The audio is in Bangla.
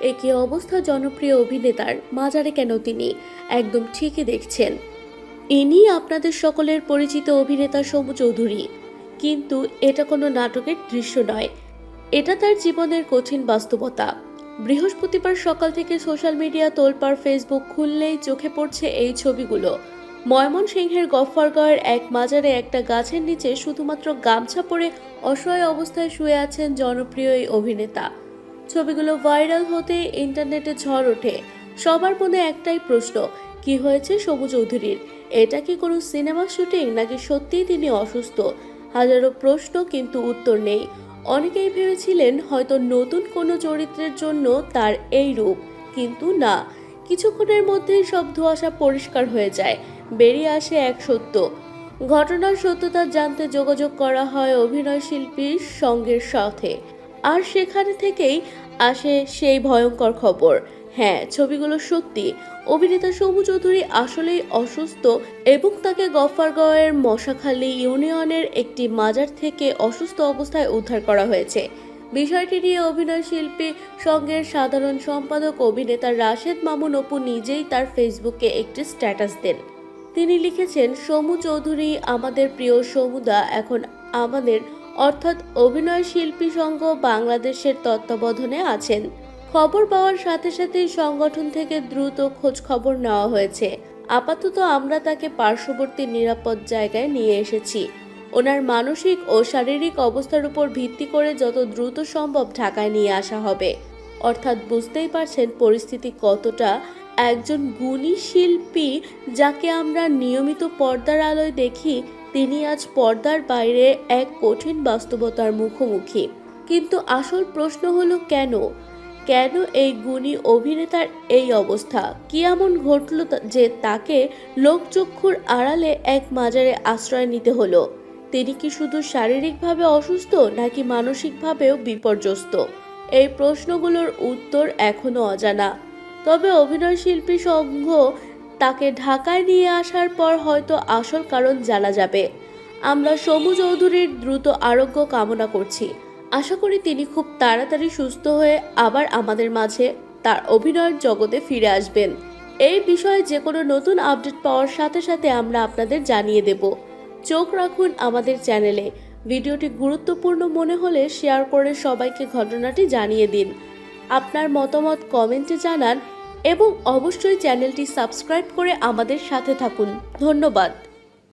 একই অবস্থা জনপ্রিয় অভিনেতার মাজারে কেন তিনি? একদম ঠিকই দেখছেন। ইনি আপনাদের সকলের পরিচিত অভিনেতা সমু চৌধুরী। কিন্তু এটা কোনো নাটকের দৃশ্য নয়। এটা তার জীবনের কঠিন বাস্তবতা। বৃহস্পতিবার সকাল থেকে সোশ্যাল মিডিয়া তোলপার ফেসবুক খুললেই চোখে পড়ছে এই ছবিগুলো। ময়মনসিংহের গফ্ফরগড়ের এক মাজারে একটা গাছের নিচে শুধুমাত্র গামছা পরে অসহায় অবস্থায় শুয়ে আছেন জনপ্রিয় এই অভিনেতা। ছবিগুলো ভাইরাল হতে ইন্টারনেটে ঝড় ওঠে। সবার মনে একটাই প্রশ্ন, কি হয়েছে সবু চৌধুরীর? এটা কি কোনো সিনেমা শুটিং নাকি সত্যিই তিনি অসুস্থ? হাজারো প্রশ্ন কিন্তু উত্তর নেই। অনেকেই ভেবেছিলেন হয়তো নতুন কোনো চরিত্রের জন্য তার এই রূপ, কিন্তু না। কিছুক্ষণের মধ্যেই সব ধোঁয়াশা পরিষ্কার হয়ে যায়, বেরিয়ে আসে এক সত্য। ঘটনার সত্যতা জানতে যোগাযোগ করা হয় অভিনয় শিল্পীর সঙ্গের সাথে। আর সেখানে থেকেই আসে সেই ভয়ঙ্কর খবর। হ্যাঁ ছবিগুলো সত্যি। অভিনেতা সমু চৌধুরী আসলেই অসুস্থ এবং তাকে গফ্ফরগাঁওয়ের মশাখালী ইউনিয়নের একটি মাজার থেকে অসুস্থ অবস্থায় উদ্ধার করা হয়েছে। বিষয়টি নিয়ে অভিনয় শিল্পী সঙ্গের সাধারণ সম্পাদক অভিনেতা রাশেদ মামুন অপু নিজেই তার ফেসবুকে একটি স্ট্যাটাস দেন। তিনি লিখেছেন সমু চৌধুরী আমাদের প্রিয় সমুদা, এখন আমাদের অর্থাৎ অভিনয় শিল্পী সংঘ বাংলাদেশের তত্ত্বাবধানে আছেন। খবর পাওয়ার সাথে সাথেই সংগঠন থেকে দ্রুত খোঁজ খবর নেওয়া হয়েছে। আপাতত আমরা তাকে পার্শ্ববর্তী নিরাপদ জায়গায় নিয়ে এসেছি। ওনার মানসিক ও শারীরিক অবস্থার উপর ভিত্তি করে যত দ্রুত সম্ভব ঢাকায় নিয়ে আসা হবে। অর্থাৎ বুঝতেই পারছেন পরিস্থিতি কতটা। একজন গুণী শিল্পী যাকে আমরা নিয়মিত পর্দার আলোয় দেখি তিনি আজ পর্দার বাইরে এক কঠিন বাস্তবতার মুখোমুখি। কিন্তু আসল প্রশ্ন হলো কেন? কেন এই গুণী অভিনেতার এই অবস্থা? কি এমন ঘটল যে তাকে লোকচক্ষুর আড়ালে এক মাজারে আশ্রয় নিতে হলো? তিনি কি শুধু শারীরিকভাবে অসুস্থ, নাকি মানসিকভাবেও বিপর্যস্ত? এই প্রশ্নগুলোর উত্তর এখনও অজানা। তবে অভিনয় শিল্পী সংঘ তাকে ঢাকায় নিয়ে আসার পর হয়তো আসল কারণ জানা যাবে। আমরা সমু চৌধুরীর দ্রুত আরোগ্য কামনা করছি। আশা করি তিনি খুব তাড়াতাড়ি সুস্থ হয়ে আবার আমাদের মাঝে তার অভিনয়ের জগতে ফিরে আসবেন। এই বিষয়ে যে কোনো নতুন আপডেট পাওয়ার সাথে সাথে আমরা আপনাদের জানিয়ে দেব। চোখ রাখুন আমাদের চ্যানেলে। ভিডিওটি গুরুত্বপূর্ণ মনে হলে শেয়ার করে সবাইকে ঘটনাটি জানিয়ে দিন। আপনার মতামত কমেন্টে জানান। এবং অবশ্যই চ্যানেলটি সাবস্ক্রাইব করে আমাদের সাথে থাকুন। ধন্যবাদ।